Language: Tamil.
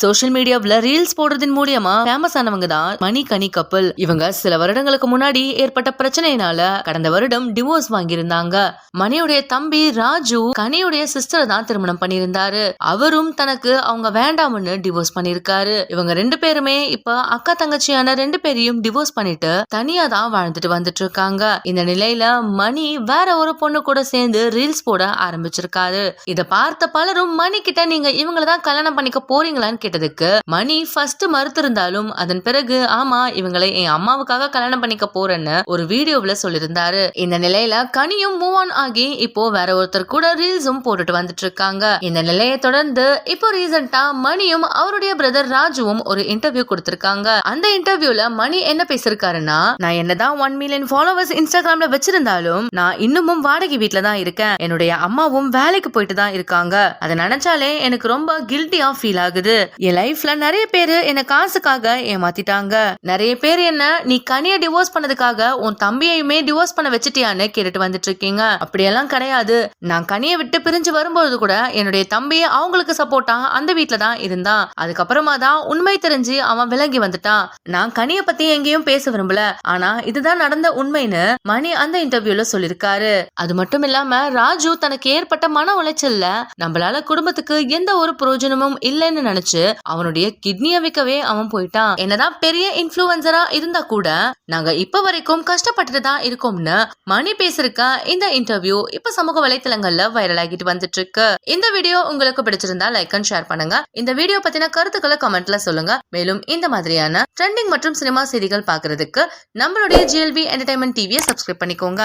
சோஷியல் மீடியாவில் ரீல்ஸ் போடுறதன் மூலியமா ஃபேமஸ் ஆனவங்க தான் மணி கனி கப்பல் இவங்க சில வருடங்களுக்கு முன்னாடி ஏற்பட்ட பிரச்சனையினால கடந்த வருடம் டிவோர்ஸ் வாங்கியிருந்தாங்க. மணியுடைய தம்பி ராஜு கனியுடைய சிஸ்டர் தான் திருமணம் பண்ணியிருந்தாரு. அவரும் தனக்கு அவங்க வேண்டாம்னு டிவோர்ஸ் பண்ணியிருக்காரு. இவங்க ரெண்டு பேருமே இப்ப அக்கா தங்கச்சியான ரெண்டு பேரையும் டிவோர்ஸ் பண்ணிட்டு தனியா தான் வாழ்ந்துட்டு வந்துட்டு இருக்காங்க இந்த நிலையில மணி வேற ஒரு பொண்ணு கூட சேர்ந்து ரீல்ஸ் போட ஆரம்பிச்சிருக்காரு. இதை பார்த்த பலரும் மணி கிட்ட நீங்க இவங்கள தான் கல்யாணம் பண்ணிக்க போறீங்களான்னு கேட்டதுக்கு மணி ஃபர்ஸ்ட் மறுத்திருந்தாலும் அதன் பிறகு ஆமா இவங்களை என் அம்மாவுக்காக கல்யாணம் பண்ணிக்க போறேன்னு ஒரு வீடியோவில் சொல்லியிருந்தாரு. இந்த நிலையில கனியும் மூவ் ஆன் ஆகி இப்போ வேற ஒருத்தர் கூட ரீல்ஸும் போட்டுட்டு வந்துட்டு இருக்காங்க இந்த நிலையை தொடர்ந்து இப்போ ரீசெண்டா மணியும் அவருடைய பிரதர் ராஜுவும் ஒரு இன்டர்வியூ கொடுத்திருக்காங்க. அந்த இன்டர்வியூல மணி என்ன பேசிருக்காருன்னா நான் என்னதான் ஒன் மில்லியன் ஃபாலோவர்ஸ் இன்ஸ்டாகிராம்ல வச்சிருந்தாலும் நான் இன்னமும் வாடகை வீட்டுல தான் இருக்கேன். என்னுடைய அம்மாவும் வேலைக்கு போயிட்டு தான் இருக்காங்க. அதை நினைச்சாலே எனக்கு ரொம்ப கில்ட்டியா ஃபீல் ஆகுது. என் லைஃப்ல நிறைய பேரு என்ன காசுக்காக ஏமாத்திட்டாங்க. நிறைய பேர் என்ன நீ கனிய டிவோர்ஸ் பண்ணதுக்காக உன் தம்பியையுமே டிவோர்ஸ் பண்ண வச்சுட்டியான்னு கேட்டுட்டு வந்துட்டு இருக்கீங்க அப்படியெல்லாம் கிடையாது. நான் கனியை விட்டு பிரிஞ்சு வரும்போது கூட என்னுடைய தம்பி அவங்களுக்கு சப்போர்ட்டா அந்த வீட்டுல தான் இருந்தான். அதுக்கப்புறமா தான் உண்மை தெரிஞ்சு அவன் விலகி வந்துட்டான். நான் கனிய பத்தி எங்கேயும் பேச விரும்பல. ஆனா இதுதான் நடந்த உண்மைன்னு மணி அந்த இன்டர்வியூல சொல்லிருக்காரு அது மட்டும் இல்லாம ராஜு தனக்கு ஏற்பட்ட மன உளைச்சல்ல நம்மளால குடும்பத்துக்கு எந்த ஒரு பிரயோஜனமும் இல்லைன்னு நினைச்சு அவனுடைய கிட்னியை விற்கவே அவன் போயிட்டான். என்னதான் பெரிய இன்ஃபுளுசரா இருந்தா கூட நாங்க இப்ப வரைக்கும் கஷ்டப்பட்டுட்டு தான் இருக்கோம்னு மணி பேசிருக்க இந்த இன்டர்வியூ இப்ப சமூக வலைத்தளங்கள்ல வைரல் ஆகிட்டு வந்துட்டு இருக்கு இந்த வீடியோ உங்களுக்கு பிடிச்சிருந்தா லைக் அண்ட் ஷேர் பண்ணுங்க. இந்த வீடியோ பத்தின கருத்துக்களை கமெண்ட்ல சொல்லுங்க. மேலும் இந்த மாதிரியான ட்ரெண்டிங் மற்றும் சினிமா செய்திகள் பாக்குறதுக்கு நம்மளுடைய ஜிஎல்வி என்டர்டைன்மெண்ட் டிவியை சப்ஸ்கிரைப் பண்ணிக்கோங்க.